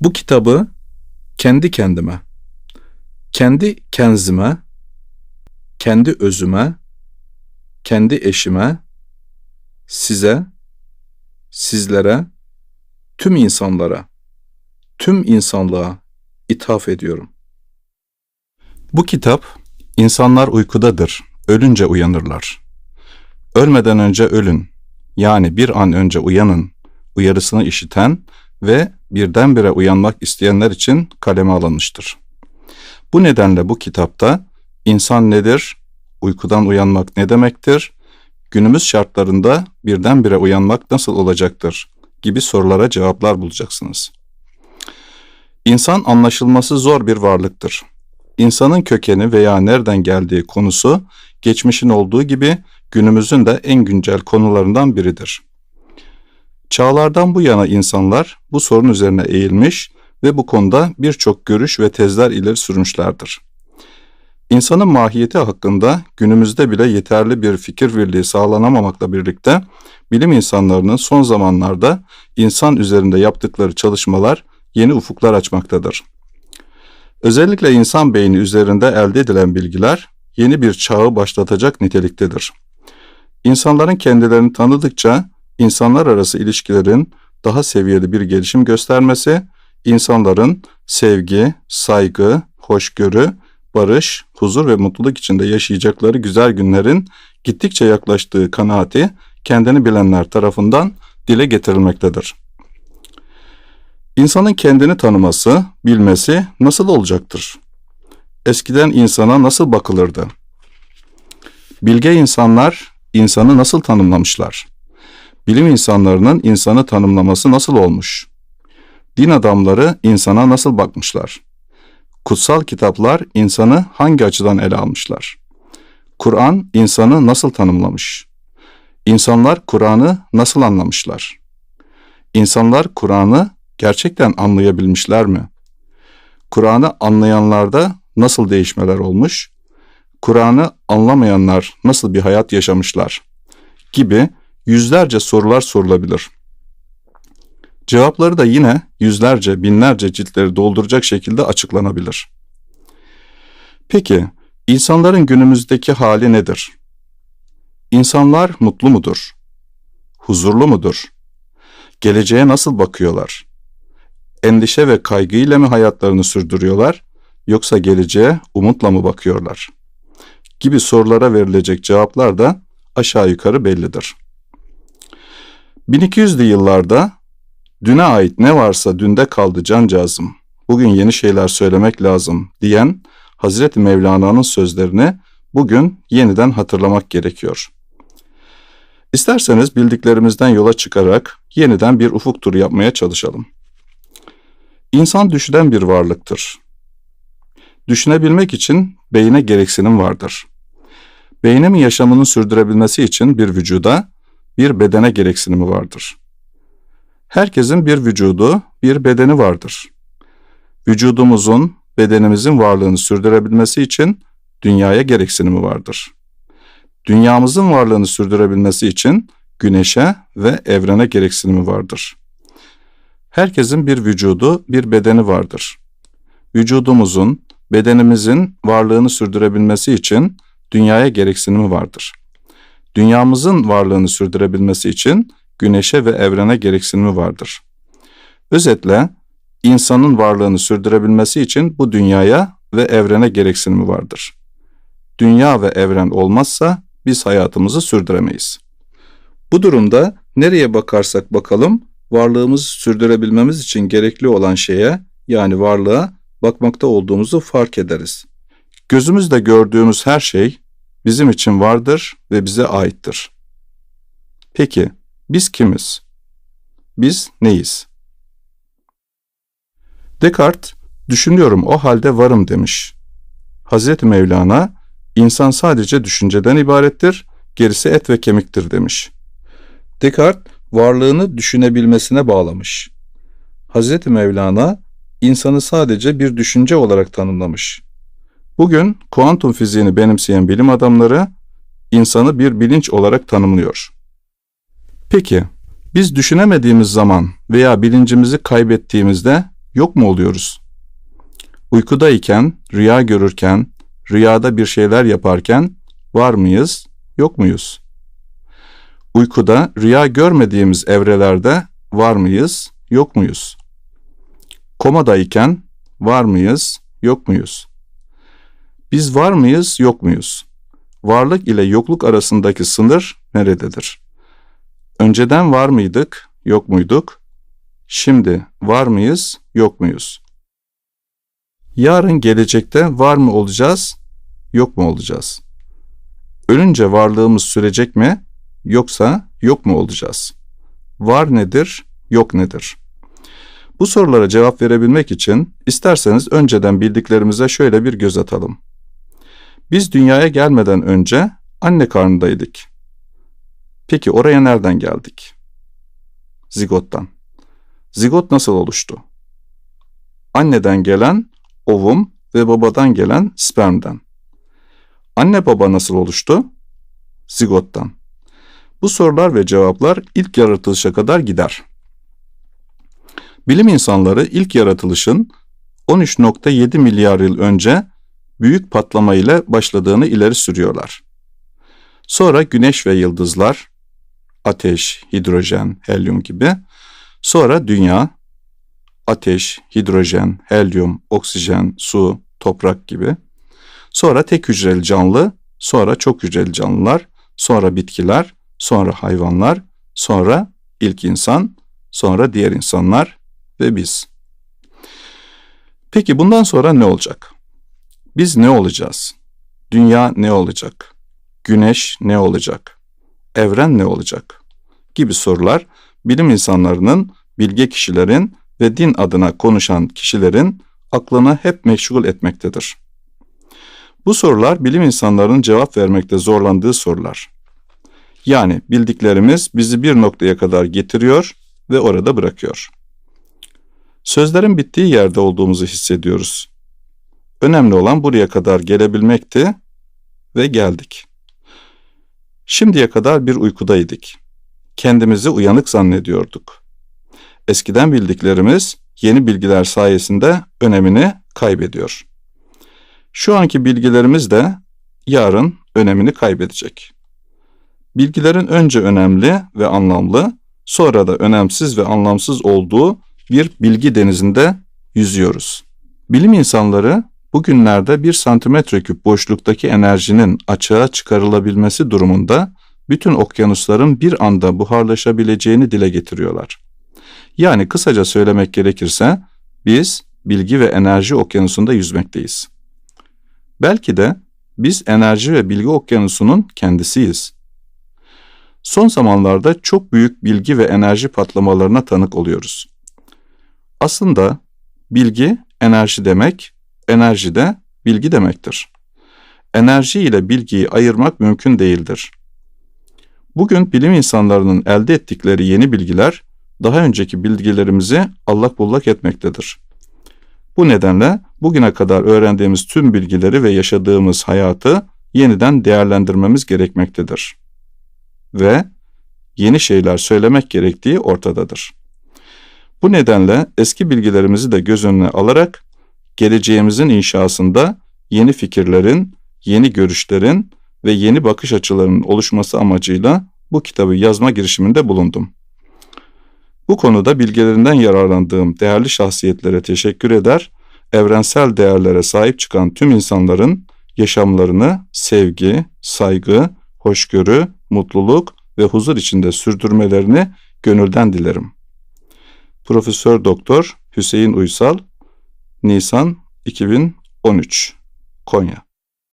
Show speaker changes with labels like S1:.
S1: Bu kitabı kendi kendime, kendi kenzime, kendi özüme, kendi eşime, size, sizlere, tüm insanlara, tüm insanlığa ithaf ediyorum. Bu kitap, insanlar uykudadır, ölünce uyanırlar. Ölmeden önce ölün, yani bir an önce uyanın uyarısını işiten ve birdenbire uyanmak isteyenler için kaleme alınmıştır. Bu nedenle bu kitapta insan nedir, uykudan uyanmak ne demektir, günümüz şartlarında birdenbire uyanmak nasıl olacaktır gibi sorulara cevaplar bulacaksınız. İnsan anlaşılması zor bir varlıktır. İnsanın kökeni veya nereden geldiği konusu geçmişin olduğu gibi günümüzün de en güncel konularından biridir. Çağlardan bu yana insanlar bu sorun üzerine eğilmiş ve bu konuda birçok görüş ve tezler ileri sürmüşlerdir. İnsanın mahiyeti hakkında günümüzde bile yeterli bir fikir birliği sağlanamamakla birlikte bilim insanlarının son zamanlarda insan üzerinde yaptıkları çalışmalar yeni ufuklar açmaktadır. Özellikle insan beyni üzerinde elde edilen bilgiler yeni bir çağı başlatacak niteliktedir. İnsanların kendilerini tanıdıkça insanlar arası ilişkilerin daha seviyeli bir gelişim göstermesi, insanların sevgi, saygı, hoşgörü, barış, huzur ve mutluluk içinde yaşayacakları güzel günlerin gittikçe yaklaştığı kanaati kendini bilenler tarafından dile getirilmektedir. İnsanın kendini tanıması, bilmesi nasıl olacaktır? Eskiden insana nasıl bakılırdı? Bilge insanlar insanı nasıl tanımlamışlar? Bilim insanlarının insanı tanımlaması nasıl olmuş? Din adamları insana nasıl bakmışlar? Kutsal kitaplar insanı hangi açıdan ele almışlar? Kur'an insanı nasıl tanımlamış? İnsanlar Kur'an'ı nasıl anlamışlar? İnsanlar Kur'an'ı gerçekten anlayabilmişler mi? Kur'an'ı anlayanlarda nasıl değişmeler olmuş? Kur'an'ı anlamayanlar nasıl bir hayat yaşamışlar? Gibi yüzlerce sorular sorulabilir. Cevapları da yine yüzlerce, binlerce ciltleri dolduracak şekilde açıklanabilir. Peki, insanların günümüzdeki hali nedir? İnsanlar mutlu mudur? Huzurlu mudur? Geleceğe nasıl bakıyorlar? Endişe ve kaygıyla mı hayatlarını sürdürüyorlar yoksa geleceğe umutla mı bakıyorlar? Gibi sorulara verilecek cevaplar da aşağı yukarı bellidir. 1200'lü yıllarda düne ait ne varsa dünde kaldı cancağızım, bugün yeni şeyler söylemek lazım diyen Hazreti Mevlana'nın sözlerini bugün yeniden hatırlamak gerekiyor. İsterseniz bildiklerimizden yola çıkarak yeniden bir ufuk turu yapmaya çalışalım. İnsan düşünen bir varlıktır. Düşünebilmek için beyine gereksinim vardır. Beynin yaşamını sürdürebilmesi için bir vücuda, bir bedene gereksinimi vardır. Herkesin bir vücudu, bir bedeni vardır. Vücudumuzun, bedenimizin varlığını sürdürebilmesi için dünyaya gereksinimi vardır. Dünyamızın varlığını sürdürebilmesi için güneşe ve evrene gereksinimi vardır. Herkesin bir vücudu, bir bedeni vardır. Vücudumuzun, bedenimizin varlığını sürdürebilmesi için dünyaya gereksinimi vardır. Dünyamızın varlığını sürdürebilmesi için güneşe ve evrene gereksinimi vardır. Özetle insanın varlığını sürdürebilmesi için bu dünyaya ve evrene gereksinimi vardır. Dünya ve evren olmazsa biz hayatımızı sürdüremeyiz. Bu durumda nereye bakarsak bakalım varlığımızı sürdürebilmemiz için gerekli olan şeye yani varlığa bakmakta olduğumuzu fark ederiz. Gözümüzde gördüğümüz her şey bizim için vardır ve bize aittir. Peki biz kimiz? Biz neyiz? Descartes, düşünüyorum o halde varım demiş. Hazreti Mevlana, insan sadece düşünceden ibarettir, gerisi et ve kemiktir demiş. Descartes, varlığını düşünebilmesine bağlamış. Hazreti Mevlana, insanı sadece bir düşünce olarak tanımlamış. Bugün kuantum fiziğini benimseyen bilim adamları insanı bir bilinç olarak tanımlıyor. Peki biz düşünemediğimiz zaman veya bilincimizi kaybettiğimizde yok mu oluyoruz? Uykudayken, rüya görürken, rüyada bir şeyler yaparken var mıyız, yok muyuz? Uykuda rüya görmediğimiz evrelerde var mıyız, yok muyuz? Komadayken var mıyız, yok muyuz? Biz var mıyız, yok muyuz? Varlık ile yokluk arasındaki sınır nerededir? Önceden var mıydık, yok muyduk? Şimdi var mıyız, yok muyuz? Yarın gelecekte var mı olacağız, yok mu olacağız? Ölünce varlığımız sürecek mi, yoksa yok mu olacağız? Var nedir, yok nedir? Bu sorulara cevap verebilmek için isterseniz önceden bildiklerimize şöyle bir göz atalım. Biz dünyaya gelmeden önce anne karnındaydık. Peki oraya nereden geldik? Zigottan. Zigot nasıl oluştu? Anneden gelen ovum ve babadan gelen spermden. Anne baba nasıl oluştu? Zigottan. Bu sorular ve cevaplar ilk yaratılışa kadar gider. Bilim insanları ilk yaratılışın 13.7 milyar yıl önce büyük patlama ile başladığını ileri sürüyorlar. Sonra güneş ve yıldızlar, ateş, hidrojen, helyum gibi, sonra dünya, ateş, hidrojen, helyum, oksijen, su, toprak gibi, sonra tek hücreli canlı, sonra çok hücreli canlılar, sonra bitkiler, sonra hayvanlar, sonra ilk insan, sonra diğer insanlar ve biz. Peki bundan sonra ne olacak? Biz ne olacağız? Dünya ne olacak? Güneş ne olacak? Evren ne olacak? Gibi sorular bilim insanlarının, bilge kişilerin ve din adına konuşan kişilerin aklını hep meşgul etmektedir. Bu sorular bilim insanlarının cevap vermekte zorlandığı sorular. Yani bildiklerimiz bizi bir noktaya kadar getiriyor ve orada bırakıyor. Sözlerin bittiği yerde olduğumuzu hissediyoruz. Önemli olan buraya kadar gelebilmekti ve geldik. Şimdiye kadar bir uykudaydık. Kendimizi uyanık zannediyorduk. Eskiden bildiklerimiz yeni bilgiler sayesinde önemini kaybediyor. Şu anki bilgilerimiz de yarın önemini kaybedecek. Bilgilerin önce önemli ve anlamlı, sonra da önemsiz ve anlamsız olduğu bir bilgi denizinde yüzüyoruz. Bilim insanları bugünlerde bir santimetre küp boşluktaki enerjinin açığa çıkarılabilmesi durumunda bütün okyanusların bir anda buharlaşabileceğini dile getiriyorlar. Yani kısaca söylemek gerekirse biz bilgi ve enerji okyanusunda yüzmekteyiz. Belki de biz enerji ve bilgi okyanusunun kendisiyiz. Son zamanlarda çok büyük bilgi ve enerji patlamalarına tanık oluyoruz. Aslında bilgi enerji demek, enerji de bilgi demektir. Enerji ile bilgiyi ayırmak mümkün değildir. Bugün bilim insanlarının elde ettikleri yeni bilgiler daha önceki bilgilerimizi allak bullak etmektedir. Bu nedenle bugüne kadar öğrendiğimiz tüm bilgileri ve yaşadığımız hayatı yeniden değerlendirmemiz gerekmektedir. Ve yeni şeyler söylemek gerektiği ortadadır. Bu nedenle eski bilgilerimizi de göz önüne alarak geleceğimizin inşasında yeni fikirlerin, yeni görüşlerin ve yeni bakış açılarının oluşması amacıyla bu kitabı yazma girişiminde bulundum. Bu konuda bilgilerinden yararlandığım değerli şahsiyetlere teşekkür eder, evrensel değerlere sahip çıkan tüm insanların yaşamlarını sevgi, saygı, hoşgörü, mutluluk ve huzur içinde sürdürmelerini gönülden dilerim. Profesör Doktor Hüseyin Uysal Nisan 2013 Konya